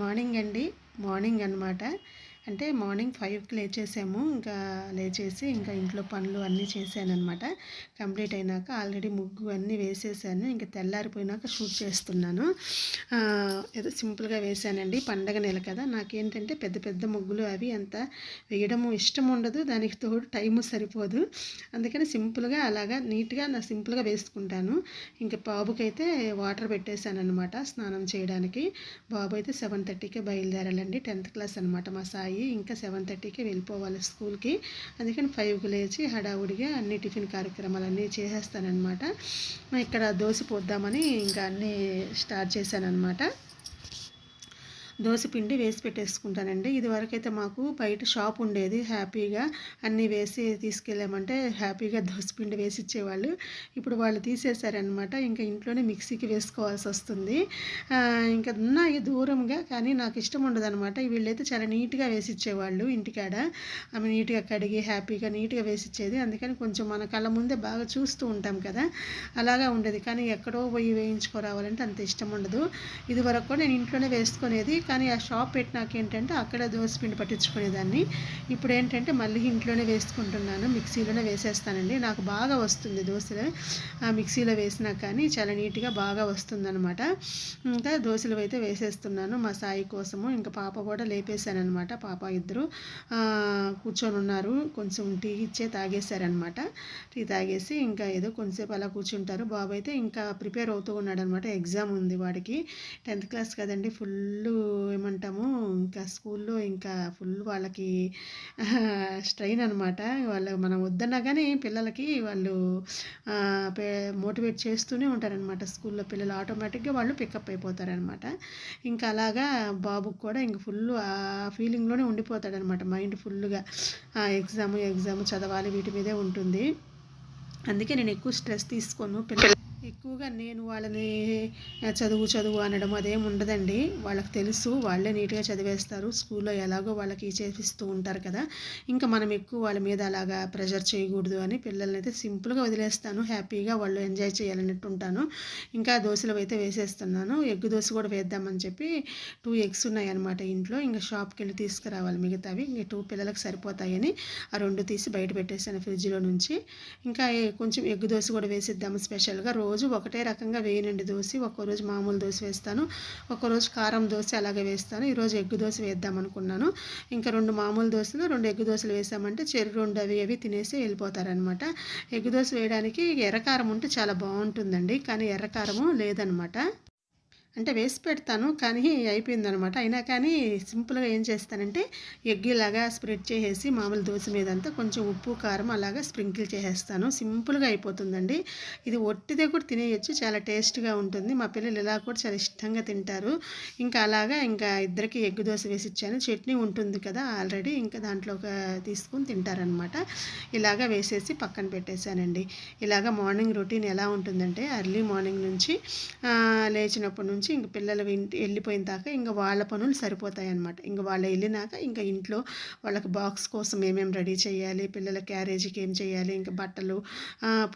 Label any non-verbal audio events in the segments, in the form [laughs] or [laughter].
Morning అండి morning అనమాట అంటే మార్నింగ్ ఫైవ్కి లేచేసాము. ఇంకా లేచేసి ఇంకా ఇంట్లో పనులు అన్నీ చేశానమాట అనమాట కంప్లీట్ అయినాక ఆల్రెడీ ముగ్గు అన్నీ వేసేసాను. ఇంకా తెల్లారిపోయినాక షూట్ చేస్తున్నాను. ఏదో సింపుల్గా వేసానండి పండగ నెల కదా. నాకేంటంటే పెద్ద పెద్ద ముగ్గులు అవి అంత వేయడము ఇష్టం ఉండదు. దానికి తోడు టైము సరిపోదు. అందుకని సింపుల్గా అలాగా నీట్గా నా సింపుల్గా వేసుకుంటాను. ఇంకా బాబుకైతే వాటర్ పెట్టేశాను అనమాట స్నానం చేయడానికి. బాబు అయితే సెవెన్ థర్టీకే బయలుదేరాలండి. టెన్త్ క్లాస్ అనమాట మా సాయి. ఇంకా సెవెన్ థర్టీకి వెళ్ళిపోవాలి స్కూల్కి. అందుకని ఫైవ్కి లేచి హడావుడిగా అన్ని టిఫిన్ కార్యక్రమాలన్నీ చేసేస్తానమాట ఇక్కడ దోశ పోద్దామని ఇంకా అన్నీ స్టార్ట్ చేశానమాట దోశపిండి వేసి పెట్టేసుకుంటానండి. ఇదివరకైతే మాకు బయట షాప్ ఉండేది హ్యాపీగా. అన్నీ వేసి తీసుకెళ్ళామంటే హ్యాపీగా దోశపిండి వేసి ఇచ్చేవాళ్ళు. ఇప్పుడు వాళ్ళు తీసేశారనమాట ఇంకా ఇంట్లోనే మిక్సీకి వేసుకోవాల్సి వస్తుంది. ఇంకా ఉన్నాయి దూరంగా కానీ నాకు ఇష్టం ఉండదనమాట వీళ్ళైతే చాలా నీట్గా వేసి ఇచ్చేవాళ్ళు ఇంటికాడ. ఆమె నీట్గా కడిగి హ్యాపీగా నీట్గా వేసి ఇచ్చేది. అందుకని కొంచెం మన కళ్ళ ముందే బాగా చూస్తూ ఉంటాం కదా. అలాగా ఉండేది. కానీ ఎక్కడో పోయి వేయించుకోరావాలంటే అంత ఇష్టం ఉండదు. ఇది వరకు కూడా నేను ఇంట్లోనే వేసుకునేది. కానీ ఆ షాప్ పెట్టినాక ఏంటంటే అక్కడ దోశ పిండి పట్టించుకునేదాన్ని. ఇప్పుడు ఏంటంటే మళ్ళీ ఇంట్లోనే వేసుకుంటున్నాను మిక్సీలోనే వేసేస్తానండి. నాకు బాగా వస్తుంది దోశలు. ఆ మిక్సీలో వేసినా కానీ చాలా నీట్గా బాగా వస్తుందన్నమాట. ఇంకా దోశలు అయితే వేసేస్తున్నాను మా సాయి కోసము. ఇంకా పాప కూడా లేపేశానమాట పాప ఇద్దరు కూర్చొని ఉన్నారు. కొంచెం టీ ఇచ్చే తాగేశారనమాట టీ తాగేసి ఇంకా ఏదో కొంచెంసేపు అలా కూర్చుంటారు. బాబు అయితే ఇంకా ప్రిపేర్ అవుతూ ఉన్నాడనమాట ఎగ్జామ్ ఉంది వాడికి. టెన్త్ క్లాస్ కదండి. ఫుల్ ఏమంటాము ఇంకా స్కూల్లో ఇంకా ఫుల్ వాళ్ళకి స్ట్రెయిన్ అనమాట వాళ్ళు మనం వద్దన్నా కానీ పిల్లలకి వాళ్ళు మోటివేట్ చేస్తూనే ఉంటారనమాట స్కూల్లో పిల్లలు. ఆటోమేటిక్గా వాళ్ళు పికప్ అయిపోతారనమాట ఇంకా అలాగా బాబుకి కూడా ఇంక ఫుల్ ఆ ఫీలింగ్లోనే ఉండిపోతాడనమాట మైండ్ ఫుల్గా ఎగ్జామ్ ఎగ్జామ్ చదవాలి వీటి మీదే ఉంటుంది. అందుకే నేను ఎక్కువ స్ట్రెస్ తీసుకోను. పిల్లలు ఎక్కువగా నేను వాళ్ళని చదువు చదువు అనడం అదేం ఉండదండి. వాళ్ళకి తెలుసు వాళ్ళే నీట్గా చదివేస్తారు. స్కూల్లో ఎలాగో వాళ్ళకి చేపిస్తూ ఉంటారు కదా. ఇంకా మనం ఎక్కువ వాళ్ళ మీద అలాగా ప్రెషర్ చేయకూడదు అని పిల్లల్ని అయితే సింపుల్గా వదిలేస్తాను. హ్యాపీగా వాళ్ళు ఎంజాయ్ చేయాలన్నట్టు ఉంటాను ఇంకా దోశలు అయితే వేసేస్తున్నాను. ఎగ్ దోశ కూడా వేద్దామని చెప్పి టూ ఎగ్స్ ఉన్నాయన్నమాట ఇంట్లో. ఇంకా షాప్కి వెళ్ళి తీసుకురావాలి మిగతావి. ఇంక టూ పిల్లలకు సరిపోతాయని ఆ రెండు తీసి బయట పెట్టేసాను ఫ్రిడ్జ్లో నుంచి. ఇంకా కొంచెం ఎగ్ దోశ కూడా వేసిద్దాము స్పెషల్గా. రోజు రోజు ఒకటే రకంగా వేయనండి దోశ. ఒక్కరోజు మామూలు దోశ వేస్తాను. ఒక్కరోజు కారం దోశ అలాగే వేస్తాను. ఈరోజు ఎగ్గు దోశ వేద్దాం అనుకున్నాను. ఇంకా రెండు మామూలు దోశలు రెండు ఎగ్గు దోశలు వేసామంటే చెరు రెండు అవి అవి తినేసి వెళ్ళిపోతారనమాట ఎగ్గు దోశ వేయడానికి ఎర్రకారం ఉంటే చాలా బాగుంటుందండి. కానీ ఎర్రకారము లేదనమాట అంటే వేసి పెడతాను కానీ అయిపోయిందనమాట అయినా కానీ సింపుల్గా ఏం చేస్తానంటే ఎగ్గిలాగా ఇలాగా స్ప్రెడ్ చేసేసి మామూలు దోశ మీద అంతా కొంచెం ఉప్పు కారం అలాగా స్ప్రింకిల్ చేసేస్తాను. సింపుల్గా అయిపోతుందండి. ఇది ఒట్టిదే కూడా తినేయచ్చు చాలా టేస్ట్గా ఉంటుంది. మా పిల్లలు ఇలా కూడా చాలా ఇష్టంగా తింటారు. ఇంకా అలాగా ఇంకా ఇద్దరికి ఎగ్గు దోశ వేసి ఇచ్చాను. చట్నీ ఉంటుంది కదా ఆల్రెడీ ఇంకా దాంట్లో ఒక తీసుకుని తింటారనమాట ఇలాగా వేసేసి పక్కన పెట్టేశానండి. ఇలాగ మార్నింగ్ రొటీన్ ఎలా ఉంటుందంటే అర్లీ మార్నింగ్ నుంచి లేచినప్పటి నుంచి ఇంక పిల్లలు వెళ్ళిపోయిన దాకా ఇంకా వాళ్ళ పనులు సరిపోతాయి అనమాట ఇంకా వాళ్ళు వెళ్ళినాక ఇంకా ఇంట్లో వాళ్ళకి బాక్స్ కోసం ఏమేమి రెడీ చేయాలి పిల్లల క్యారేజీకి ఏం చేయాలి ఇంకా బట్టలు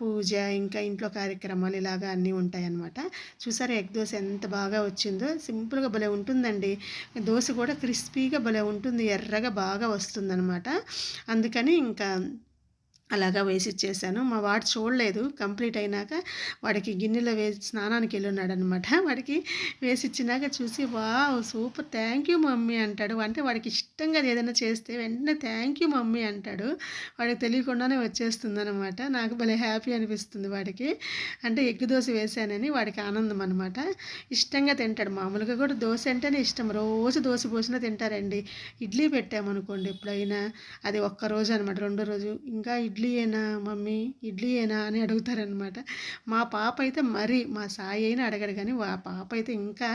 పూజ ఇంకా ఇంట్లో కార్యక్రమాలు ఇలాగా అన్నీ ఉంటాయి అనమాట చూసారా ఎగ్ దోశ ఎంత బాగా వచ్చిందో? సింపుల్గా భలే ఉంటుందండి. దోశ కూడా క్రిస్పీగా భలే ఉంటుంది ఎర్రగా బాగా వస్తుందన్నమాట. అందుకని ఇంకా అలాగా వేసి ఇచ్చేసాను. మా వాడు చూడలేదు. కంప్లీట్ అయినాక వాడికి గిన్నెలో వేసి స్నానానికి వెళ్ళున్నాడు అనమాట వాడికి వేసి ఇచ్చినాక చూసి wow super thank you mummy అంటాడు. అంటే వాడికి ఇష్టంగా అది ఏదైనా చేస్తే వెంటనే థ్యాంక్ యూ మమ్మీ అంటాడు. వాడికి తెలియకుండానే వచ్చేస్తుంది అనమాట నాకు భలే హ్యాపీ అనిపిస్తుంది వాడికి. అంటే ఎగ్గు దోశ వేసానని వాడికి ఆనందం అనమాట ఇష్టంగా తింటాడు. మామూలుగా కూడా దోశ అంటేనే ఇష్టం. రోజు దోశ పోసినా తింటారండి. ఇడ్లీ పెట్టామనుకోండి ఎప్పుడైనా. అది ఒక్క రోజు అనమాట రెండో రోజు. ఇంకా ఇడ్లీయేనా మమ్మీ? ఇడ్లీయేనా అని అడుగుతారనమాట మా పాప అయితే మరీ మా సాయి అయినా అడగడు కానీ ఆ పాప అయితే ఇంకా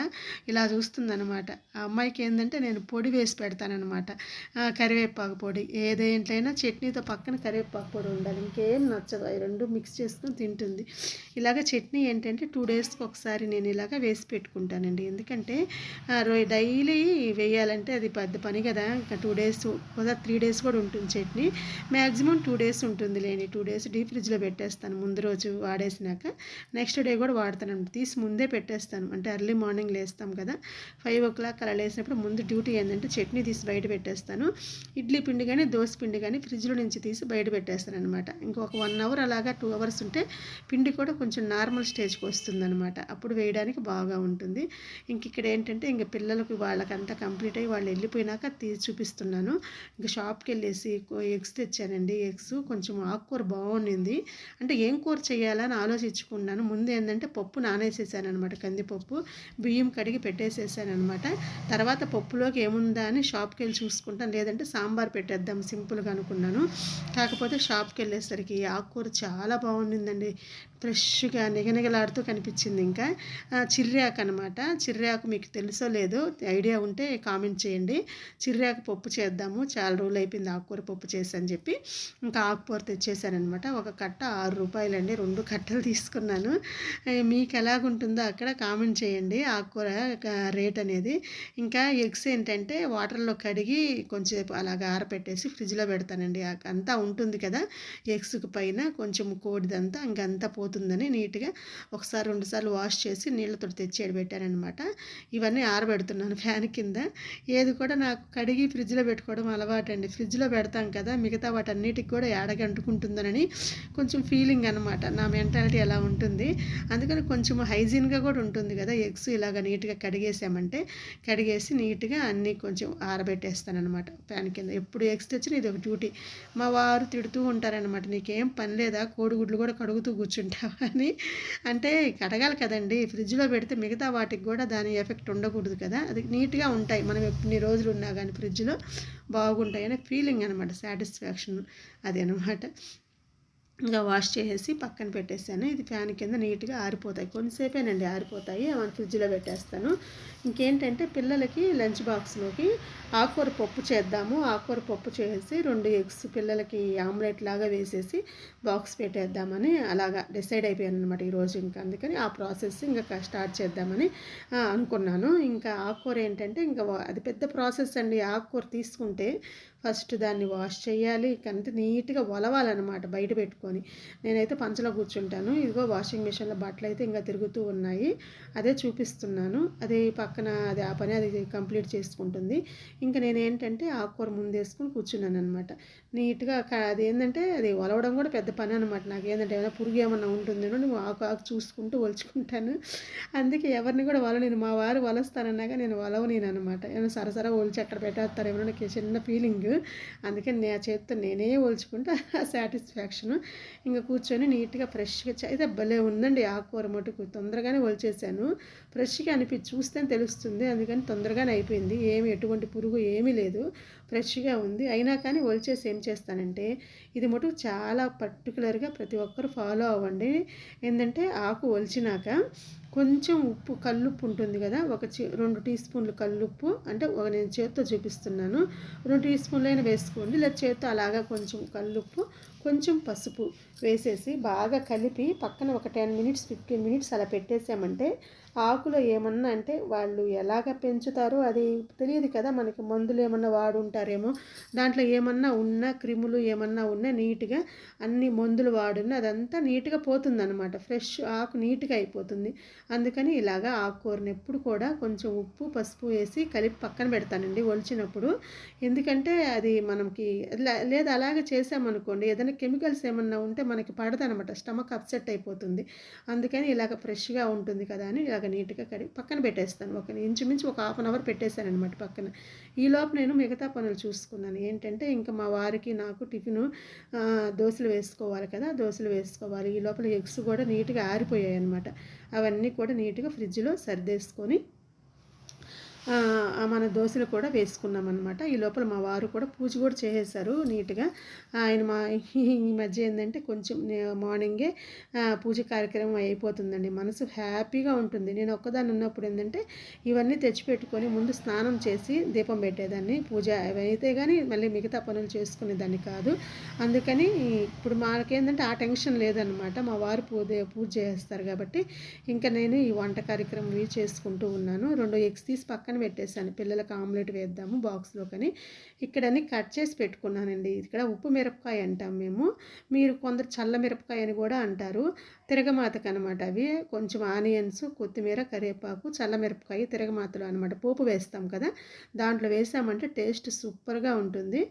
ఇలా చూస్తుందనమాట ఆ అమ్మాయికి ఏంటంటే నేను పొడి వేసి పెడతానమాట కరివేపాకు పొడి. ఏదేంటైనా చట్నీతో పక్కన కరివేపాకు పొడి ఉండాలి. ఇంకేం నచ్చదు. అవి రెండు మిక్స్ చేసుకుని తింటుంది. ఇలాగ చట్నీ ఏంటంటే టూ డేస్కి ఒకసారి నేను ఇలాగ వేసి పెట్టుకుంటానండి. ఎందుకంటే డైలీ వేయాలంటే అది పెద్ద పని కదా. ఇంకా టూ డేస్ త్రీ డేస్ కూడా ఉంటుంది చట్నీ. మ్యాక్సిమం టూ డేస్ ఉంటుంది లేని టూ డేస్ డీప్ ఫ్రిడ్జ్లో పెట్టేస్తాను. ముందు రోజు వాడేసినాక నెక్స్ట్ డే కూడా వాడతాను తీసి ముందే పెట్టేస్తాను. అంటే ఎర్లీ మార్నింగ్ లేస్తాం కదా. ఫైవ్ ఓ క్లాక్ అలా లేసినప్పుడు ముందు డ్యూటీ ఏంటంటే చట్నీ తీసి బయట పెట్టేస్తాను. ఇడ్లీ పిండి కానీ దోశ పిండి కానీ ఫ్రిడ్జ్లో నుంచి తీసి బయట పెట్టేస్తాను అనమాట. ఇంకొక వన్ అవర్ అలాగా టూ అవర్స్ ఉంటే పిండి కూడా కొంచెం నార్మల్ స్టేజ్కి వస్తుంది అనమాట అప్పుడు వేయడానికి బాగా ఉంటుంది. ఇంక ఇక్కడ ఏంటంటే ఇంక పిల్లలకు వాళ్ళకంతా కంప్లీట్ అయ్యి వాళ్ళు వెళ్ళిపోయినాక తీసి చూపిస్తున్నాను. ఇంకా షాప్కి వెళ్ళేసి ఎగ్స్ తెచ్చానండి. ఎగ్స్ కొంచెం కొంచెం ఆకుకూర బాగుండింది. అంటే ఏం కూర చేయాలని ఆలోచించుకున్నాను ముందు ఏంటంటే పప్పు నానేసేసాను అనమాట కందిపప్పు బియ్యం కడిగి పెట్టేసేసాను అనమాట తర్వాత పప్పులోకి ఏముందా అని షాప్కి వెళ్ళి చూసుకుంటాను. లేదంటే సాంబార్ పెట్టేద్దాం సింపుల్గా అనుకున్నాను. కాకపోతే షాప్కి వెళ్ళేసరికి ఆకుకూర చాలా బాగుండిందండి. ఫ్రెష్గా నిగనిగలాడుతూ కనిపించింది ఇంకా. చిర్రాకు అనమాట చిర్రాకు మీకు తెలుసో లేదో ఐడియా ఉంటే కామెంట్ చేయండి. చిర్రాకు పప్పు చేద్దాము. చాలా రోజులు అయిపోయింది ఆకుకూర పప్పు చేసి అని చెప్పి. ఇంకా ఆకు కూర తెచ్చేసానమాట ఒక కట్ట ఆరు రూపాయలండి. రెండు కట్టలు తీసుకున్నాను. మీకు ఎలాగుంటుందో అక్కడ కామెంట్ చేయండి. ఆకుకూర రేట్ అనేది ఇంకా ఎగ్స్ ఏంటంటే వాటర్లో కడిగి కొంచెంసేపు అలాగ ఆరపెట్టేసి ఫ్రిడ్జ్లో పెడతానండి. అంతా ఉంటుంది కదా. ఎగ్స్కి పైన కొంచెం కోడిదంతా ఇంకంతా పోతుందని నీట్గా ఒకసారి రెండుసార్లు వాష్ చేసి నీళ్ళతో తెచ్చి పెట్టానమాట ఇవన్నీ ఆరబెడుతున్నాను ఫ్యాన్ కింద. ఏది కూడా నాకు కడిగి ఫ్రిడ్జ్లో పెట్టుకోవడం అలవాటండి. ఫ్రిడ్జ్లో పెడతాం కదా మిగతా వాటన్నిటికి కూడా ఏడగ అంటుకుంటుందనని కొంచెం ఫీలింగ్ అనమాట నా మెంటాలిటీ ఎలా ఉంటుంది. అందుకని కొంచెం హైజీన్గా కూడా ఉంటుంది కదా. ఎగ్స్ ఇలాగ నీట్గా కడిగేసామంటే కడిగేసి నీట్గా అన్నీ కొంచెం ఆరబెట్టేస్తానమాట ఫ్యాన్ కింద. ఎప్పుడు ఎగ్స్ తెచ్చినా ఇది ఒక డ్యూటీ మా వారు తిడుతూ ఉంటారనమాట నీకేం పని లేదా? కోడిగుడ్లు కూడా కడుగుతూ కూర్చుంటావు? అని. అంటే కడగాలి కదండి. ఫ్రిడ్జ్లో పెడితే మిగతా వాటికి కూడా దాని ఎఫెక్ట్ ఉండకూడదు కదా. అది నీట్గా ఉంటాయి. మనం ఎన్ని రోజులు ఉన్నా కానీ ఫ్రిడ్జ్లో బాగుంటాయి అనే ఫీలింగ్ అనమాట సాటిస్ఫాక్షన్ అది అనమాట ఇంకా వాష్ చేసేసి పక్కన పెట్టేసాను. ఇది ఫ్యాన్ కింద నీట్గా ఆరిపోతాయి. కొంతసేపేనండి ఆరిపోతాయి. అవన్నీ ఫ్రిడ్జ్లో పెట్టేస్తాను. ఇంకేంటంటే పిల్లలకి లంచ్ బాక్స్లోకి ఆకుకూర పప్పు చేద్దాము. ఆకుకూర పప్పు చేసి రెండు ఎగ్స్ పిల్లలకి ఆమ్లెట్ లాగా వేసేసి బాక్స్ పెట్టేద్దామని అలాగా డిసైడ్ అయిపోయాను అనమాట ఈరోజు ఇంకా. అందుకని ఆ ప్రాసెస్ ఇంకా స్టార్ట్ చేద్దామని అనుకున్నాను. ఇంకా ఆకుకూర ఏంటంటే ఇంకా అది పెద్ద ప్రాసెస్ అండి. ఆకుకూర తీసుకుంటే ఫస్ట్ దాన్ని వాష్ చేయాలి. కంటే నీట్గా వలవాలన్నమాట బయట పెట్టుకొని. నేనైతే పంచలో కూర్చుంటాను. ఇదిగో వాషింగ్ మిషన్లో బట్టలు అయితే ఇంకా తిరుగుతూ ఉన్నాయి. అదే చూపిస్తున్నాను. అదే పక్కన అది ఆ పని అది కంప్లీట్ చేసుకుంటుంది. ఇంకా నేను ఏంటంటే ఆకుకూర ముందేసుకుని కూర్చున్నాను అనమాట నీట్గా అది ఏంటంటే అది వలవడం కూడా పెద్ద పని అనమాట నాకు ఏంటంటే ఏమైనా పురుగు ఏమన్నా ఉంటుందేమో నువ్వు ఆకు ఆకు చూసుకుంటూ ఒలుచుకుంటాను. అందుకే ఎవరిని కూడా వల నేను మా వారు వలస్తానన్నాగా నేను వలవ నేను అనమాట ఏమైనా సరసర ఒలిచి అక్కడ పెట్టేస్తారేమో నాకు చిన్న ఫీలింగ్ అందుకని నా చేతితో నేనే ఒలుచుకుంటే సాటిస్ఫాక్షన్. ఇంకా కూర్చొని నీట్గా ఫ్రెష్గా అయితే భలే ఉందండి ఆకుకూర మటుకు. తొందరగానే ఒలిచేసాను. ఫ్రెష్గా అనిపించి చూస్తే తెలుస్తుంది. అందుకని తొందరగానే అయిపోయింది. ఏమి ఎటువంటి పురుగు ఏమీ లేదు. ఫ్రెష్గా ఉంది. అయినా కానీ ఒలిచేసి ఏం చేస్తానంటే ఇది మటుకు చాలా పర్టికులర్గా ప్రతి ఒక్కరు ఫాలో అవ్వండి. ఏంటంటే ఆకు ఒలిచినాక కొంచెం ఉప్పు కల్లుప్పు ఉంటుంది కదా ఒక రెండు టీ స్పూన్లు కల్లుప్పు అంటే ఒక నేను చేత్తో చూపిస్తున్నాను. రెండు టీ స్పూన్లు అయినా వేసుకోండి. లేదా చేత్తో అలాగా కొంచెం కల్లుప్పు కొంచెం పసుపు వేసేసి బాగా కలిపి పక్కన ఒక టెన్ మినిట్స్ ఫిఫ్టీన్ మినిట్స్ అలా పెట్టేసామంటే ఆకులో ఏమన్నా అంటే వాళ్ళు ఎలాగ పెంచుతారో అది తెలియదు కదా మనకి మందులు ఏమన్నా వాడుంటారేమో. దాంట్లో ఏమన్నా ఉన్నా క్రిములు ఏమన్నా ఉన్నా నీట్గా అన్ని మందులు వాడున్న అదంతా నీట్గా పోతుందనమాట ఫ్రెష్ ఆకు నీట్గా అయిపోతుంది. అందుకని ఇలాగా ఆకుకూరని ఎప్పుడు కూడా కొంచెం ఉప్పు పసుపు వేసి కలిపి పక్కన పెడతానండి ఒలిచినప్పుడు. ఎందుకంటే అది మనకి లేదా అలాగే చేసామనుకోండి ఏదైనా కెమికల్స్ ఏమన్నా ఉంటే మనకి పడదనమాట స్టమక్ అప్సెట్ అయిపోతుంది. అందుకని ఇలాగ ఫ్రెష్గా ఉంటుంది కదా అని ఇలాగ నీట్గా కడి పక్కన పెట్టేస్తాను. ఒక ఇంచుమించు ఒక హాఫ్ అన్ అవర్ పెట్టేశాను అనమాట పక్కన. ఈ లోపు నేను మిగతా పనులు చూసుకున్నాను. ఏంటంటే ఇంకా మా వారికి నాకు టిఫిన్ దోశలు వేసుకోవాలి కదా దోశలు వేసుకోవాలి. ఈ లోపల ఎగ్స్ కూడా నీట్గా ఆరిపోయాయి అనమాట అవన్నీ కూడా నీట్గా ఫ్రిడ్జ్లో సర్దేసుకొని మన దోశలు కూడా వేసుకున్నాం అనమాట ఈ లోపల మా వారు కూడా పూజ కూడా చేసేసారు నీట్గా. ఆయన మా [laughs] ఈ మధ్య ఏంటంటే కొంచెం మార్నింగే పూజ కార్యక్రమం అయిపోతుందండి. మనసు హ్యాపీగా ఉంటుంది. నేను ఒక్కదాన్ని ఉన్నప్పుడు ఏంటంటే ఇవన్నీ తెచ్చిపెట్టుకొని ముందు స్నానం చేసి దీపం పెట్టేదాన్ని. పూజ అయితే కానీ మళ్ళీ మిగతా పనులు చేసుకునేదాన్ని కాదు. అందుకని ఇప్పుడు మాకేంటంటే ఆ టెన్షన్ లేదనమాట మా వారు పూజ పూజ చేస్తారు కాబట్టి. ఇంకా నేను ఈ వంట కార్యక్రమం చేసుకుంటూ ఉన్నాను. రెండు ఎగ్స్ తీసి పక్కన పెట్టేశాను. పిల్లలకు ఆమ్లెట్ వేద్దాము బాక్స్లో కానీ ఇక్కడని కట్ చేసి పెట్టుకున్నానండి. ఇక్కడ ఉప్పు మిరపకాయ అంటాం మేము. మీరు కొందరు చల్ల మిరపకాయ అని కూడా అంటారు. తిరగమాతకు అనమాట అవి. కొంచెం ఆనియన్స్ కొత్తిమీర కరివేపాకు చల్ల మిరపకాయ తిరగమాతలు అనమాట. పోపు వేస్తాం కదా దాంట్లో వేసామంటే టేస్ట్ సూపర్గా ఉంటుంది.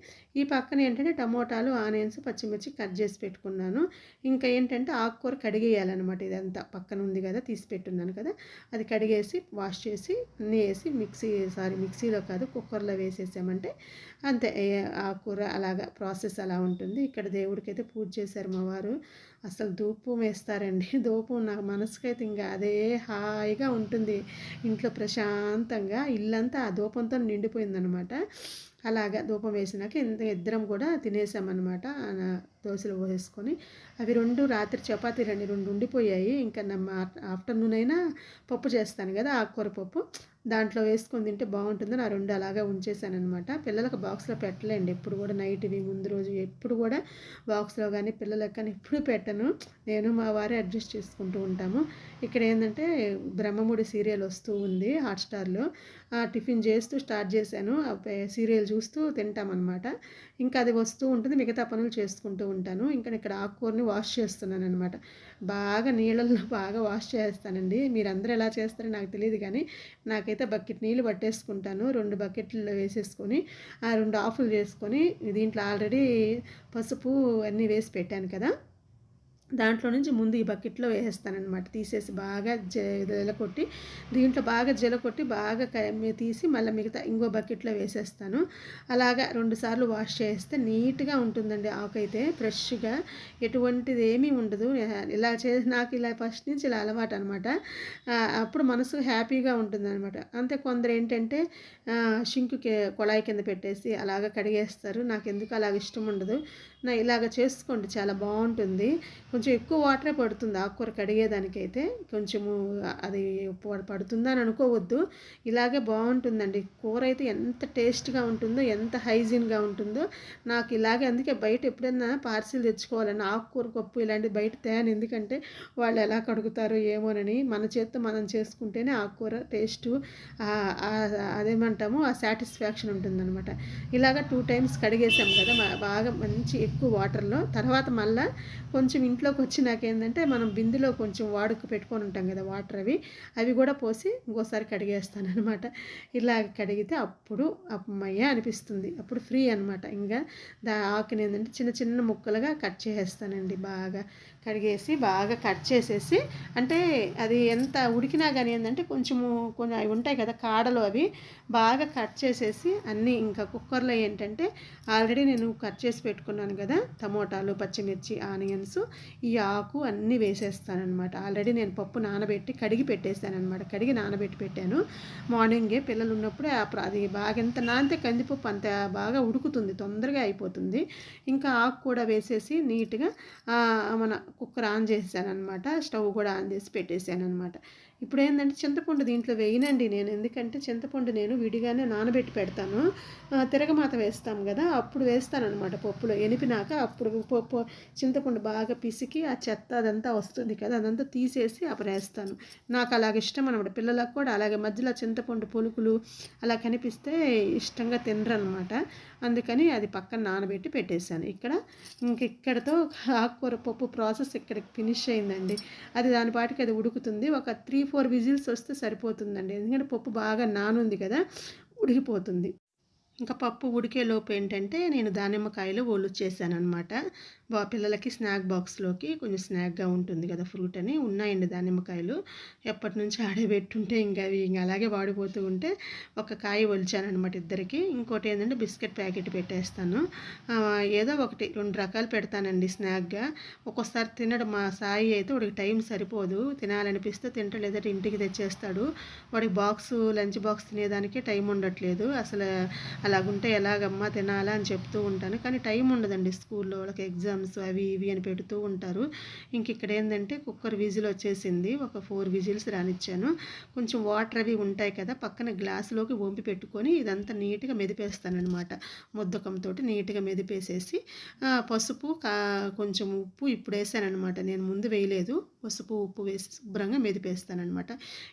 ఈ పక్కన ఏంటంటే టమోటాలు ఆనియన్స్ పచ్చిమిర్చి కట్ చేసి పెట్టుకున్నాను. ఇంకా ఏంటంటే ఆకుకూర కడిగేయాలన్నమాట ఇదంతా. పక్కన ఉంది కదా తీసి పెట్టున్నాను కదా అది కడిగేసి వాష్ చేసి అన్నీ వేసి మిక్సీ సారీ మిక్సీలో కాదు కుక్కర్లో వేసేసామంటే అంతే. ఆకుకూర అలాగా ప్రాసెస్ అలా ఉంటుంది. ఇక్కడ దేవుడికి అయితే పూజ చేశారు మా వారు. అసలు ధూపం వేస్తారండి. [laughs] ధూపం నాకు మనసుకైతే ఇంకా అదే హాయిగా ఉంటుంది. ఇంట్లో ప్రశాంతంగా ఇల్లంతా ఆ ధూపంతో నిండిపోయిందనమాట. అలాగా ధూపం వేసినాక ఇంత ఇద్దరం కూడా తినేసామన్నమాట దోశలు పోసేసుకొని. అవి రెండు రాత్రి చపాతీ రెండు రెండు ఉండిపోయాయి. ఇంకా ఆఫ్టర్నూన్ అయినా పప్పు చేస్తాను కదా ఆకుకూర పప్పు. దాంట్లో వేసుకొని తింటే బాగుంటుందని ఆ రెండు అలాగే ఉంచేసాను అనమాట పిల్లలకు బాక్స్లో పెట్టలేండి. ఎప్పుడు కూడా నైట్ ఇవి ముందు రోజు ఎప్పుడు కూడా బాక్స్లో కానీ పిల్లలకు కానీ ఎప్పుడు పెట్టను. నేను మా వారే అడ్జస్ట్ చేసుకుంటూ ఉంటాము. ఇక్కడ ఏంటంటే బ్రహ్మముడి సీరియల్ వస్తూ ఉంది హాట్స్టార్లో. టిఫిన్ చేస్తూ స్టార్ట్ చేశాను. సీరియల్ చూస్తూ తింటామన్నమాట. ఇంకా అది వస్తూ ఉంటుంది. మిగతా పనులు చేసుకుంటూ ఉంటాను. ఇంకా ఇక్కడ ఆకుకూరని వాష్ చేస్తున్నాను అనమాట బాగా నీళ్ళల్లో బాగా వాష్ చేస్తానండి. మీరు ఎలా చేస్తారో నాకు తెలియదు కానీ నాకైతే బకెట్ నీళ్ళు పట్టేసుకుంటాను. రెండు బకెట్లో వేసేసుకొని ఆ రెండు ఆఫులు చేసుకొని దీంట్లో ఆల్రెడీ పసుపు అన్నీ వేసి పెట్టాను కదా. దాంట్లో నుంచి ముందు ఈ బకెట్లో వేసేస్తానమాట తీసేసి బాగా జల కొట్టి దీంట్లో బాగా జల కొట్టి బాగా తీసి మళ్ళీ మిగతా ఇంకో బకెట్లో వేసేస్తాను. అలాగా రెండుసార్లు వాష్ చేస్తే నీట్గా ఉంటుందండి ఆకైతే ఫ్రెష్గా. ఎటువంటిది ఏమీ ఉండదు. ఇలా చే నాకు ఇలా ఫస్ట్ నుంచి ఇలా అలవాటు అనమాట అప్పుడు మనసు హ్యాపీగా ఉంటుంది అనమాట అంతే కొందరు ఏంటంటే షింకు కొళాయి కింద పెట్టేసి అలాగ కడిగేస్తారు. నాకు ఎందుకు అలాగ ఇష్టం ఉండదు. నా ఇలాగ చేసుకోండి చాలా బాగుంటుంది. కొంచెం ఎక్కువ వాటరే పడుతుంది ఆకుకూర కడిగేదానికైతే. కొంచెము అది పడుతుందా అని అనుకోవద్దు. ఇలాగే బాగుంటుందండి. కూర అయితే ఎంత టేస్ట్గా ఉంటుందో ఎంత హైజీన్గా ఉంటుందో నాకు ఇలాగే అందుకే బయట ఎప్పుడైనా పార్సిల్ తెచ్చుకోవాలని ఆకుకూర పప్పు ఇలాంటి బయట తేను. ఎందుకంటే వాళ్ళు ఎలా కడుగుతారో ఏమోనని మన చేత్తో మనం చేసుకుంటేనే ఆకుకూర టేస్టు అదేమంటాము ఆ సాటిస్ఫాక్షన్ ఉంటుందన్నమాట. ఇలాగ టూ టైమ్స్ కడిగేసాం కదా బాగా మంచి ఎక్కువ వాటర్లో. తర్వాత మళ్ళీ కొంచెం ఇంట్లో ఇంట్లోకి వచ్చి ఏంటంటే మనం బిందులో కొంచెం వాడుకు పెట్టుకొని ఉంటాం కదా వాటర్ అవి అవి కూడా పోసి ఇంకోసారి కడిగేస్తాను అనమాట ఇలా కడిగితే అప్పుడు అమ్మయ్య అనిపిస్తుంది. అప్పుడు ఫ్రీ అనమాట ఇంకా దా ఆకుని ఏంటంటే చిన్న చిన్న ముక్కలుగా కట్ చేసేస్తానండి బాగా. కడిగేసి బాగా కట్ చేసేసి అంటే అది ఎంత ఉడికినా కానీ ఏంటంటే కొంచెము కొంచెం అవి ఉంటాయి కదా కాడలు అవి బాగా కట్ చేసేసి అన్నీ ఇంకా కుక్కర్లో ఏంటంటే ఆల్రెడీ నేను కట్ చేసి పెట్టుకున్నాను కదా టమోటాలు పచ్చిమిర్చి ఆనియన్స్ ఈ ఆకు అన్నీ వేసేస్తానమాట ఆల్రెడీ నేను పప్పు నానబెట్టి కడిగి పెట్టేస్తానమాట కడిగి నానబెట్టి పెట్టాను. మార్నింగే పిల్లలు ఉన్నప్పుడే అది బాగా ఎంత నానితే కందిపప్పు అంత బాగా ఉడుకుతుంది తొందరగా అయిపోతుంది. ఇంకా ఆకు కూడా వేసేసి నీట్గా మన కుక్కర్ ఆన్ చేశాను అనమాట స్టవ్ కూడా ఆన్ చేసి పెట్టేశాను అనమాట ఇప్పుడు ఏంటంటే చింతపండు దీంట్లో వేయనండి నేను. ఎందుకంటే చింతపండు నేను విడిగానే నానబెట్టి పెడతాను. తిరగమాత వేస్తాం కదా అప్పుడు వేస్తానమాట పప్పులో. ఎనిపినాక అప్పుడు పప్పు చింతపండు బాగా పిసికి ఆ చెత్త అదంతా వస్తుంది కదా అదంతా తీసేసి అప్పుడు వేస్తాను. నాకు అలాగ ఇష్టం అనమాట పిల్లలకు కూడా అలాగే మధ్యలో చింతపండు పొలుకులు అలా కనిపిస్తే ఇష్టంగా తినరు అనమాట అందుకని అది పక్కన నానబెట్టి పెట్టేశాను. ఇక్కడ ఇంక ఇక్కడతో ఆకుకూర పప్పు ప్రాసెస్ ఇక్కడికి ఫినిష్ అయిందండి. అది దాని పాటికి అది ఉడుకుతుంది. ఒక త్రీ ఫోర్ విజిల్స్ వస్తే సరిపోతుందండి. ఎందుకంటే పప్పు బాగా నానుంది కదా ఉడికిపోతుంది. ఇంకా పప్పు ఉడికేలోపు ఏంటంటే నేను దానిమ్మకాయలు ఒళ్ళు చేశానమాట బా పిల్లలకి స్నాక్ బాక్స్లోకి కొంచెం స్నాక్గా ఉంటుంది కదా ఫ్రూట్ అని ఉన్నాయండి దానిమ్మకాయలు. ఎప్పటి నుంచి ఆడబెట్టుంటే ఇంకా అవి ఇంకా అలాగే వాడిపోతూ ఉంటే ఒక కాయ ఒలిచానమాట ఇద్దరికి. ఇంకోటి ఏంటంటే బిస్కెట్ ప్యాకెట్ పెట్టేస్తాను. ఏదో ఒకటి రెండు రకాలు పెడతానండి స్నాక్గా. ఒక్కోసారి తినడం మా సాయి అయితే వాడికి టైం సరిపోదు. తినాలనిపిస్తే తింటే లేదంటే ఇంటికి తెచ్చేస్తాడు. వాడికి బాక్స్ లంచ్ బాక్స్ తినేదానికి టైం ఉండట్లేదు. అసలు అలాగుంటే ఎలాగమ్మా తినాలా అని చెప్తూ ఉంటాను. కానీ టైం ఉండదండి స్కూల్లో వాళ్ళకి ఎగ్జామ్స్ అవి ఇవి అని పెడుతూ ఉంటారు. ఇంక ఇక్కడ ఏంటంటే కుక్కర్ విజిల్ వచ్చేసింది. ఒక ఫోర్ విజిల్స్ రానిచ్చాను. కొంచెం వాటర్ అవి ఉంటాయి కదా పక్కన గ్లాసులోకి వంపి పెట్టుకొని ఇదంతా నీట్గా మెదిపేస్తానమాట ముద్దకంతో నీట్గా మెదిపేసేసి పసుపు కొంచెం ఉప్పు ఇప్పుడు వేసానమాట నేను ముందు వేయలేదు. పసుపు ఉప్పు వేసి శుభ్రంగా మెదిపేస్తానమాట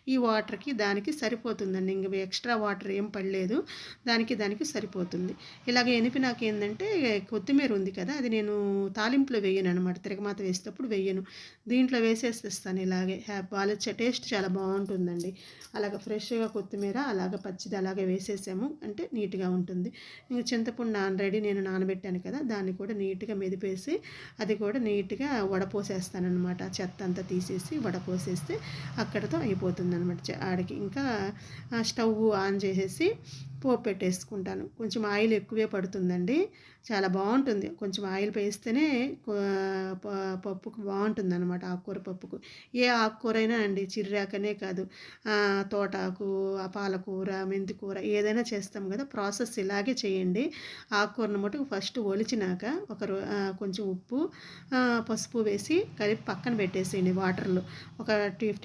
ఈ వాటర్కి దానికి సరిపోతుందండి. ఇంక ఎక్స్ట్రా వాటర్ ఏం పడలేదు. దానికి దానికి సరిపోతుంది. ఇలాగ ఎనిపినాక ఏంటంటే కొత్తిమీర ఉంది కదా అది నేను తాలింపులో వేయను అనమాట తిరగమాత వేసేటప్పుడు వేయను. దీంట్లో వేసేస్తాను ఇలాగే. బాగా టేస్ట్ చాలా బాగుంటుందండి. అలాగ ఫ్రెష్గా కొత్తిమీర అలాగ పచ్చిది అలాగే వేసేసాము. అంటే నీట్గా ఉంటుంది. ఇంక చింతపండు నాన్ రెడీ నేను నానబెట్టాను కదా దాన్ని కూడా నీట్గా మెదిపేసి అది కూడా నీట్గా వడపోసేస్తానమాట చెత్త అంతా తీసేసి వడపోసేస్తే అక్కడతో అయిపోతుంది అనమాట ఆడికి. ఇంకా స్టవ్ ఆన్ చేసేసి పోపు పెట్టేసుకుంటాను. కొంచెం ఆయిల్ ఎక్కువే పడుతుందండి. చాలా బాగుంటుంది. కొంచెం ఆయిల్ వేస్తేనే పప్పుకు బాగుంటుంది అనమాట ఆకుకూర పప్పుకు. ఏ ఆకుకూర అయినా అండి చిర్రాకనే కాదు. తోటాకు పాలకూర మెంతికూర ఏదైనా చేస్తాం కదా ప్రాసెస్ ఇలాగే చేయండి. ఆకుకూరను మటుకు ఫస్ట్ ఒలిచినాక ఒక కొంచెం ఉప్పు పసుపు వేసి కలిపి పక్కన పెట్టేసేయండి వాటర్లో. ఒక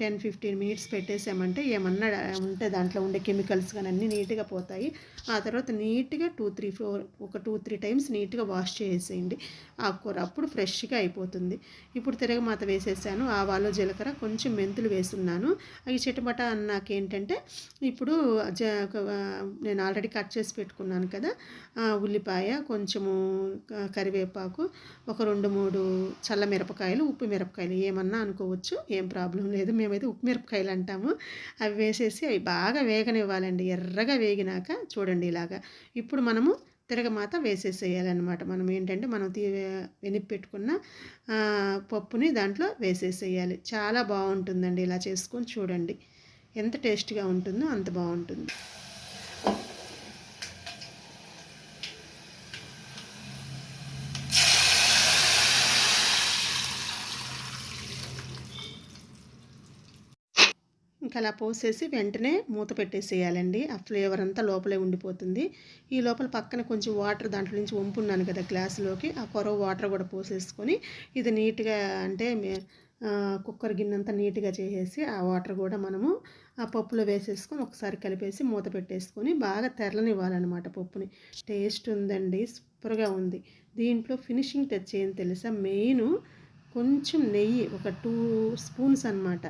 టెన్ ఫిఫ్టీన్ మినిట్స్ పెట్టేసామంటే ఏమన్నా ఉంటే దాంట్లో ఉండే కెమికల్స్ కానీ అన్నీ నీట్గా పోతాయి. ఆ తర్వాత నీట్గా టూ త్రీ ఫోర్ ఒక టూ త్రీ టైమ్స్ నీట్గా వాష్ చేసేయండి. ఆకుకూర అప్పుడు ఫ్రెష్గా అయిపోతుంది. ఇప్పుడు తిరగమాత వేసేసాను. ఆవాలు జీలకర్ర కొంచెం మెంతులు వేస్తున్నాను. అవి చిటపట నాకేంటంటే ఇప్పుడు నేను ఆల్రెడీ కట్ చేసి పెట్టుకున్నాను కదా ఉల్లిపాయ కొంచెము కరివేపాకు ఒక రెండు మూడు చల్ల మిరపకాయలు ఉప్పు మిరపకాయలు ఏమన్నా అనుకోవచ్చు. ఏం ప్రాబ్లం లేదు. మేమైతే ఉప్పు మిరపకాయలు అంటాము. అవి వేసేసి అవి బాగా వేగనివ్వాలండి. ఎర్రగా వేగినాక చూడండి ఇలాగా. ఇప్పుడు మనము తిరగమాత వేసేసేయాలన్నమాట. మనం ఏంటంటే మనం తీ వెనిపి పెట్టుకున్న పప్పుని దాంట్లో వేసేసేయాలి. చాలా బాగుంటుందండి ఇలా చేసుకొని చూడండి. ఎంత టేస్ట్గా ఉంటుందో అంత బాగుంటుంది. ఇంకా అలా పోసేసి వెంటనే మూత పెట్టేసేయాలండి. ఆ ఫ్లేవర్ అంతా లోపలే ఉండిపోతుంది. ఈ లోపల పక్కన కొంచెం వాటర్ దాంట్లో నుంచి వంపున్నాను కదా గ్లాసులోకి ఆ కొరవ వాటర్ కూడా పోసేసుకొని ఇది నీట్గా అంటే కుక్కర్ గిన్నెంతా నీట్గా చేసేసి ఆ వాటర్ కూడా మనము ఆ పప్పులో వేసేసుకొని ఒకసారి కలిపేసి మూత పెట్టేసుకొని బాగా తెరలనివ్వాలన్నమాట పప్పుని. టేస్ట్ ఉందండి సూపర్గా ఉంది. దీంట్లో ఫినిషింగ్ టచ్ ఏం తెలుసా? మెయిన్ కొంచెం నెయ్యి ఒక టూ స్పూన్స్ అనమాట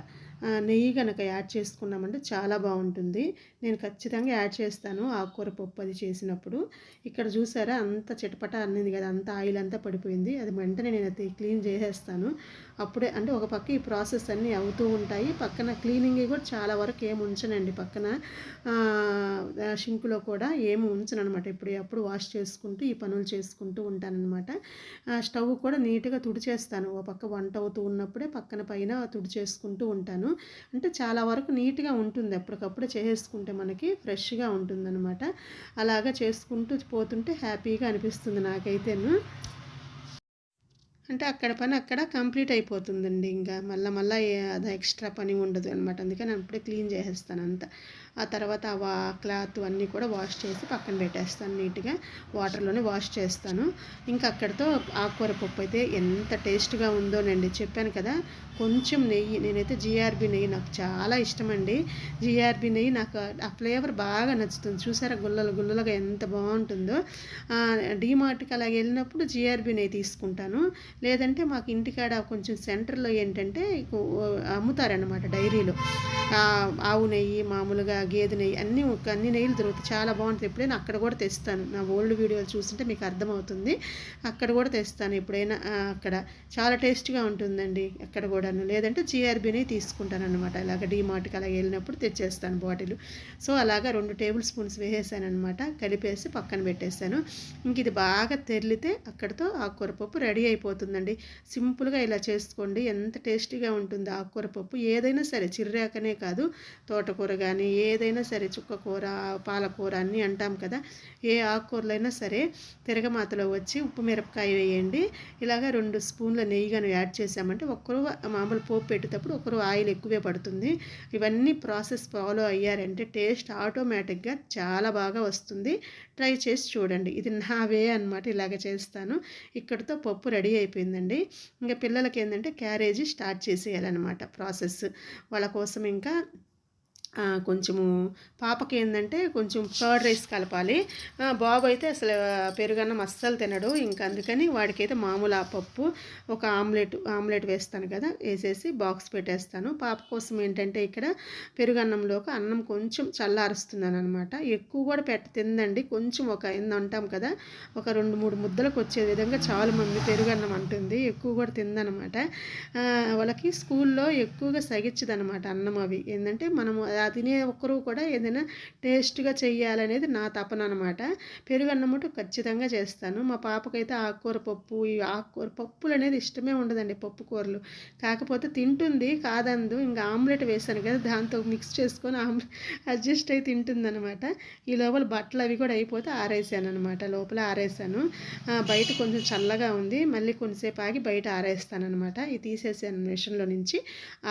నెయ్యి కనుక యాడ్ చేసుకున్నామంటే చాలా బాగుంటుంది. నేను ఖచ్చితంగా యాడ్ చేస్తాను ఆకుకూర పప్పు అది చేసినప్పుడు. ఇక్కడ చూసారా అంత చిటపట అన్నింది కదా అంత ఆయిల్ అంతా పడిపోయింది. అది వెంటనే నేను అది క్లీన్ చేసేస్తాను. అప్పుడే అంటే ఒక పక్క ఈ ప్రాసెస్ అన్నీ అవుతూ ఉంటాయి. పక్కన క్లీనింగ్ కూడా చాలా వరకు ఏమి ఉంచనండి. పక్కన షింకులో కూడా ఏమి ఉంచను అనమాట ఇప్పుడు అప్పుడు వాష్ చేసుకుంటూ ఈ పనులు చేసుకుంటూ ఉంటానన్నమాట స్టవ్ కూడా నీట్గా తుడిచేస్తాను. ఒక పక్క వంట అవుతూ ఉన్నప్పుడే పక్కన పైన తుడిచేసుకుంటూ ఉంటాను. అంటే చాలా వరకు నీట్గా ఉంటుంది. ఎప్పటికప్పుడు చేసేసుకుంటే మనకి ఫ్రెష్గా ఉంటుందన్నమాట. అలాగా చేసుకుంటూ పోతుంటే హ్యాపీగా అనిపిస్తుంది నాకైతేను. అంటే అక్కడ పని అక్కడ కంప్లీట్ అయిపోతుందండి ఇంకా. మళ్ళీ మళ్ళీ అది ఎక్స్ట్రా పని ఉండదు అనమాట అందుకని నేను అప్పుడే క్లీన్ చేసేస్తాను అంతా. ఆ తర్వాత ఆ క్లాత్ అన్నీ కూడా వాష్ చేసి పక్కన పెట్టేస్తాను నీట్గా. వాటర్లోనే వాష్ చేస్తాను. ఇంకా అక్కడితో ఆకుకూర పప్పు అయితే ఎంత టేస్ట్గా ఉందోనండి చెప్పాను కదా కొంచెం నెయ్యి నేనైతే జిఆర్బి నెయ్యి నాకు చాలా ఇష్టమండి. జీఆర్బి నెయ్యి నాకు ఆ ఫ్లేవర్ బాగా నచ్చుతుంది. చూసారా గుల్లలు గుల్లలుగా ఎంత బాగుంటుందో. డీమార్ట్కి అలాగ వెళ్ళినప్పుడు జీఆర్బి నెయ్యి తీసుకుంటాను. లేదంటే మాకు ఇంటికాడ కొంచెం సెంటర్లో ఏంటంటే అమ్ముతారనమాట డైరీలో. ఆవు నెయ్యి మామూలుగా గేదె నెయ్యి అన్నీ అన్ని నెయ్యిలు దొరుకుతాయి చాలా బాగుంటుంది. ఎప్పుడైనా అక్కడ కూడా తెస్తాను. నా ఓల్డ్ వీడియోలు చూస్తుంటే మీకు అర్థమవుతుంది. అక్కడ కూడా తెస్తాను ఎప్పుడైనా. అక్కడ చాలా టేస్ట్గా ఉంటుందండి అక్కడ కూడాను. లేదంటే జీఆర్బీని తీసుకుంటాను అనమాట ఇలాగ డీమార్ట్కి అలా వెళ్ళినప్పుడు తెచ్చేస్తాను బాటిల్. సో అలాగా రెండు టేబుల్ స్పూన్స్ వేసేసాను అనమాట కలిపేసి పక్కన పెట్టేస్తాను. ఇంక ఇది బాగా తెరిలితే అక్కడితో ఆకుకూర పప్పు రెడీ అయిపోతుందండి. సింపుల్గా ఇలా చేసుకోండి. ఎంత టేస్టీగా ఉంటుంది ఆకుకూర పప్పు ఏదైనా సరే చిర్రాకనే కాదు. తోటకూర కానీ ఏ ఏదైనా సరే చుక్కకూర పాలకూర అన్నీ అంటాం కదా. ఏ ఆకుకూరలైనా సరే తిరగమాతలో వచ్చి ఉప్పు మిరపకాయ వేయండి. ఇలాగ రెండు స్పూన్ల నెయ్యి కానీ యాడ్ చేసామంటే ఒక్కరు మామూలు పోపు పెట్టేటప్పుడు ఒకరు ఆయిల్ ఎక్కువే పడుతుంది. ఇవన్నీ ప్రాసెస్ ఫాలో అయ్యారంటే టేస్ట్ ఆటోమేటిక్గా చాలా బాగా వస్తుంది. ట్రై చేసి చూడండి. ఇది నా వే అనమాట ఇలాగ చేస్తాను. ఇక్కడితో పప్పు రెడీ అయిపోయిందండి. ఇంకా పిల్లలకి ఏంటంటే క్యారేజీ స్టార్ట్ చేసేయాలన్నమాట ప్రాసెస్. వాళ్ళ కోసం ఇంకా కొంచెము పాపకి ఏంటంటే కొంచెం కర్డ్ రైస్ కలపాలి. బాబు అయితే అసలు పెరుగన్నం అస్సలు తినడు. ఇంకా అందుకని వాడికైతే మామూలు ఆ పప్పు ఒక ఆమ్లెట్ ఆమ్లెట్ వేస్తాను కదా వేసేసి బాక్స్ పెట్టేస్తాను. పాప కోసం ఏంటంటే ఇక్కడ పెరుగన్నంలోకి అన్నం కొంచెం చల్లారుస్తున్నాను అనమాట ఎక్కువ కూడా పెట్ట తిందండి. కొంచెం ఒక ఎన్ని అంటాం కదా ఒక రెండు మూడు ముద్దలకు వచ్చే విధంగా చాలు మంది పెరుగన్నం అంటుంది. ఎక్కువ కూడా తిందనమాట వాళ్ళకి స్కూల్లో ఎక్కువగా సగిచ్చదనమాట అన్నం అవి. ఏంటంటే మనము కదా తినే ఒక్కరు కూడా ఏదైనా టేస్ట్గా చెయ్యాలనేది నా తపన అనమాట పెరుగన్నం మటు ఖచ్చితంగా చేస్తాను. మా పాపకైతే ఆకుకూర పప్పు ఈ ఆకుకూర పప్పులు అనేది ఇష్టమే ఉండదండి పప్పు కూరలు. కాకపోతే తింటుంది కాదందు ఇంకా ఆమ్లెట్ వేసాను కదా దాంతో మిక్స్ చేసుకొని ఆమ్లెట్ అడ్జస్ట్ అయి తింటుందనమాట ఈ లోపల బట్టలు అవి కూడా అయిపోతే ఆరేసాను అనమాట లోపల ఆరేసాను. బయట కొంచెం చల్లగా ఉంది. మళ్ళీ కొంచెంసేపు ఆగి బయట ఆరేస్తాను అనమాట ఇది తీసేసాను మిషన్లో నుంచి.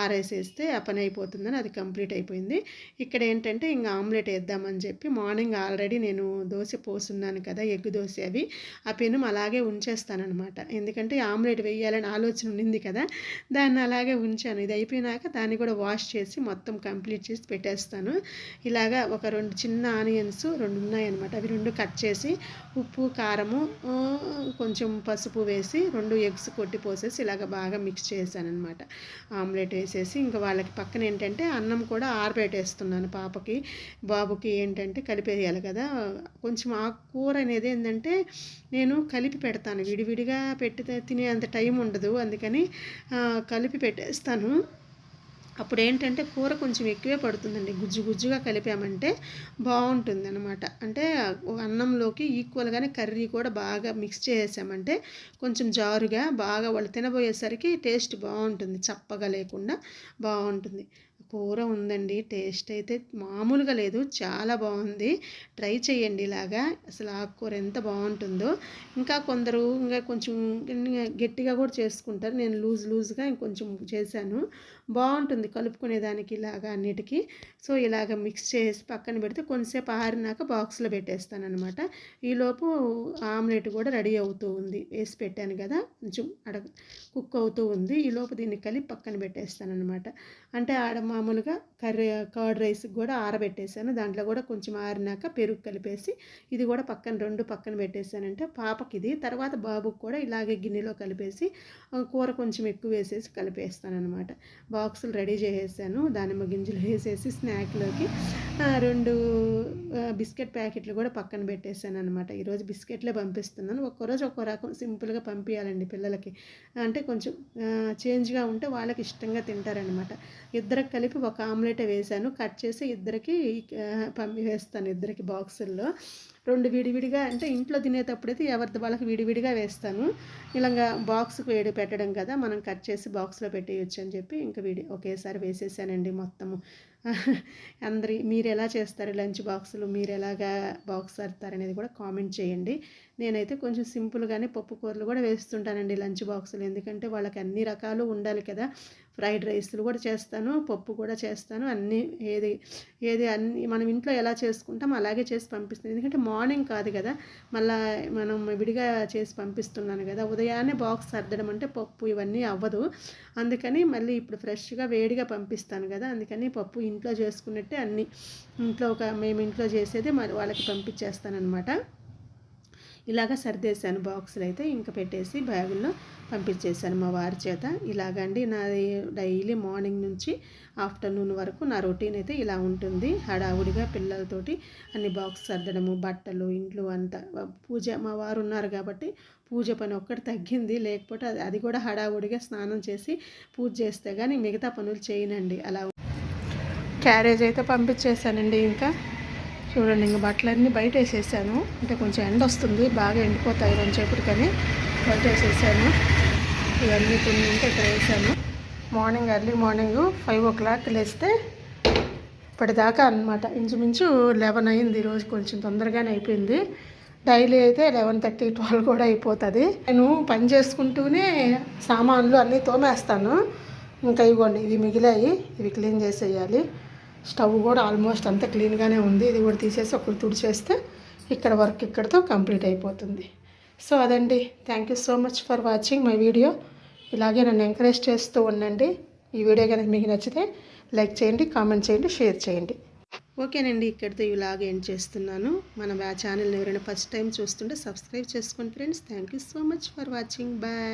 ఆరేసేస్తే ఆ పని అయిపోతుందని అది కంప్లీట్ అయిపోయింది. ఇక్కడ ఏంటంటే ఇంకా ఆమ్లెట్ వేద్దామని చెప్పి మార్నింగ్ ఆల్రెడీ నేను దోశ పోసున్నాను కదా ఎగ్ దోశ అవి. ఆ పెనం అలాగే ఉంచేస్తానమాట ఎందుకంటే ఆమ్లెట్ వేయాలని ఆలోచన ఉండింది కదా దాన్ని అలాగే ఉంచాను. ఇది అయిపోయినాక దాన్ని కూడా వాష్ చేసి మొత్తం కంప్లీట్ చేసి పెట్టేస్తాను. ఇలాగా ఒక రెండు చిన్న ఆనియన్స్ రెండు ఉన్నాయన్నమాట. అవి రెండు కట్ చేసి ఉప్పు కారము కొంచెం పసుపు వేసి రెండు ఎగ్స్ కొట్టి పోసేసి ఇలాగ బాగా మిక్స్ చేశాను అనమాట ఆమ్లెట్ వేసేసి ఇంకా వాళ్ళకి పక్కన ఏంటంటే అన్నం కూడా ఆరబెట్టేస్తున్నాను పాపకి. బాబుకి ఏంటంటే కలిపేయాలి కదా. కొంచెం ఆ కూర అనేది ఏంటంటే నేను కలిపి పెడతాను. విడివిడిగా పెట్టి తినే అంత టైం ఉండదు. అందుకని కలిపి పెట్టేస్తాను. అప్పుడు ఏంటంటే కూర కొంచెం ఎక్కువే పడుతుందండి. గుజ్జు గుజ్జుగా కలిపామంటే బాగుంటుంది అనమాట అంటే అన్నంలోకి ఈక్వల్గానే కర్రీ కూడా బాగా మిక్స్ చేసామంటే కొంచెం జారుగా బాగా వాళ్ళు తినబోయేసరికి టేస్ట్ బాగుంటుంది. చప్పగా లేకుండా బాగుంటుంది. కూర ఉందండి. టేస్ట్ అయితే మామూలుగా లేదు. చాలా బాగుంది. ట్రై చేయండి ఇలాగా. అసలు ఆకుకూర ఎంత బాగుంటుందో. ఇంకా కొందరు ఇంకా కొంచెం గట్టిగా కూడా చేసుకుంటారు. నేను లూజ్ లూజ్గా ఇంకొంచెం చేశాను. బాగుంటుంది కలుపుకునే దానికి అన్నిటికీ. సో ఇలాగ మిక్స్ చేసి పక్కన పెడితే కొంతసేపు ఆరినాక బాక్స్లో పెట్టేస్తాను అనమాట ఈలోపు ఆమ్లెట్ కూడా రెడీ అవుతూ ఉంది. వేసి పెట్టాను కదా కొంచెం అడ కుక్ అవుతూ ఉంది. ఈలోపు దీన్ని కలిపి పక్కన పెట్టేస్తాను అనమాట అంటే ఆడ మామూలుగా కర్రీ కర్డ్ రైస్ కూడా ఆరబెట్టేసాను. దాంట్లో కూడా కొంచెం ఆరినాక పెరుగు కలిపేసి ఇది కూడా పక్కన రెండు పక్కన పెట్టేసానంటే పాపకి ఇది. తర్వాత బాబుకి కూడా ఇలాగే గిన్నెలో కలిపేసి కూర కొంచెం ఎక్కువ వేసేసి కలిపేస్తాను అనమాట బాక్సులు రెడీ చేసేసాను. దానిమ్మ గింజలు వేసేసి స్నాక్లోకి రెండు బిస్కెట్ ప్యాకెట్లు కూడా పక్కన పెట్టేశాను అనమాట ఈరోజు బిస్కెట్లే పంపిస్తున్నాను. ఒక్కరోజు ఒక్కో రకం సింపుల్గా పంపించాలండి పిల్లలకి. అంటే కొంచెం చేంజ్గా ఉంటే వాళ్ళకి ఇష్టంగా తింటారనమాట ఇద్దరికి కలిపి ఒక ఆమ్లెట్ వేసాను. కట్ చేసి ఇద్దరికి పంపి వేస్తాను ఇద్దరికి బాక్సుల్లో. రెండు విడివిడిగా అంటే ఇంట్లో తినేటప్పుడైతే ఎవరిది వాళ్ళకి విడివిడిగా వేస్తాను. ఇలాగా బాక్స్కి వేడి పెట్టడం కదా మనం కట్ చేసి బాక్స్లో పెట్టేయచ్చు అని చెప్పి ఇంకా విడి ఒకేసారి వేసేసానండి మొత్తము. [laughs] అందరి మీరు ఎలా చేస్తారు లంచ్ బాక్సులు? మీరు ఎలాగా బాక్స్ సర్తారు అనేది కూడా కామెంట్ చేయండి. నేనైతే కొంచెం సింపుల్గానే పప్పు కూరలు కూడా వేస్తుంటానండి లంచ్ బాక్సులు. ఎందుకంటే వాళ్ళకి అన్ని రకాలు ఉండాలి కదా. ఫ్రైడ్ రైస్లు కూడా చేస్తాను పప్పు కూడా చేస్తాను అన్నీ ఏది ఏది అన్ని మనం ఇంట్లో ఎలా చేసుకుంటాం అలాగే చేసి పంపిస్తాను. ఎందుకంటే మార్నింగ్ కాదు కదా. మళ్ళీ మనం విడిగా చేసి పంపిస్తున్నాను కదా. ఉదయాన్నే బాక్స్ సర్దడం అంటే పప్పు ఇవన్నీ అవ్వదు. అందుకని మళ్ళీ ఇప్పుడు ఫ్రెష్గా వేడిగా పంపిస్తాను కదా. అందుకని పప్పు ఇంట్లో చేసుకున్నట్టే అన్నీ ఇంట్లో ఒక మేము ఇంట్లో చేసేది మరి వాళ్ళకి పంపించేస్తానమాట ఇలాగ సర్దేశాను బాక్సులు అయితే ఇంకా పెట్టేసి బ్యాగుల్లో పంపించేశాను మా వారి చేత. ఇలాగండి నాది డైలీ మార్నింగ్ నుంచి ఆఫ్టర్నూన్ వరకు నా రొటీన్ అయితే ఇలా ఉంటుంది. హడావుడిగా పిల్లలతోటి అన్ని బాక్స్ సర్దడము బట్టలు ఇంట్లో అంతా. పూజ మా వారు ఉన్నారు కాబట్టి పూజ పని ఒక్కటి తగ్గింది. లేకపోతే అది అది కూడా హడావుడిగా స్నానం చేసి పూజ చేస్తే కానీ మిగతా పనులు చేయనండి. అలా క్యారేజ్ అయితే పంపించేసానండి ఇంకా. చూడండి ఇంక బట్టలన్నీ బయట వేసేసాను అంటే కొంచెం ఎండ వస్తుంది బాగా ఎండిపోతాయి కానీ. బయట వేసేసాను ఇవన్నీ కొన్ని ఉంటే ఇక్కడ వేసాను. Morning early morning five o'clock లేస్తే ఇప్పటిదాకా అనమాట ఇంచుమించు లెవెన్ అయింది ఈరోజు కొంచెం తొందరగానే అయిపోయింది. డైలీ అయితే లెవెన్ థర్టీ ట్వెల్వ్ కూడా అయిపోతుంది. నేను పని చేసుకుంటూనే సామాన్లు అన్నీ తోమేస్తాను. ఇంకా ఇవ్వండి ఇవి మిగిలాయి ఇవి క్లీన్ చేసేయాలి. స్టవ్ కూడా ఆల్మోస్ట్ అంతా క్లీన్గానే ఉంది. ఇది కూడా తీసేసి ఒకరు తుడిచేస్తే ఇక్కడ వర్క్ ఇక్కడతో కంప్లీట్ అయిపోతుంది. సో అదండి. Thank you so much for watching my video ఇలాగే నన్ను ఎంకరేజ్ చేస్తూ ఉండండి. ఈ వీడియో కనుక మీకు నచ్చితే లైక్ చేయండి కామెంట్ చేయండి షేర్ చేయండి. ఓకేనండి. ఇక్కడితో ఇలాగ ఎండ్ చేస్తున్నాను. మన ఛానల్ని ఎవరైనా ఫస్ట్ టైం చూస్తుంటే సబ్స్క్రైబ్ చేసుకోండి friends thank you so much for watching bye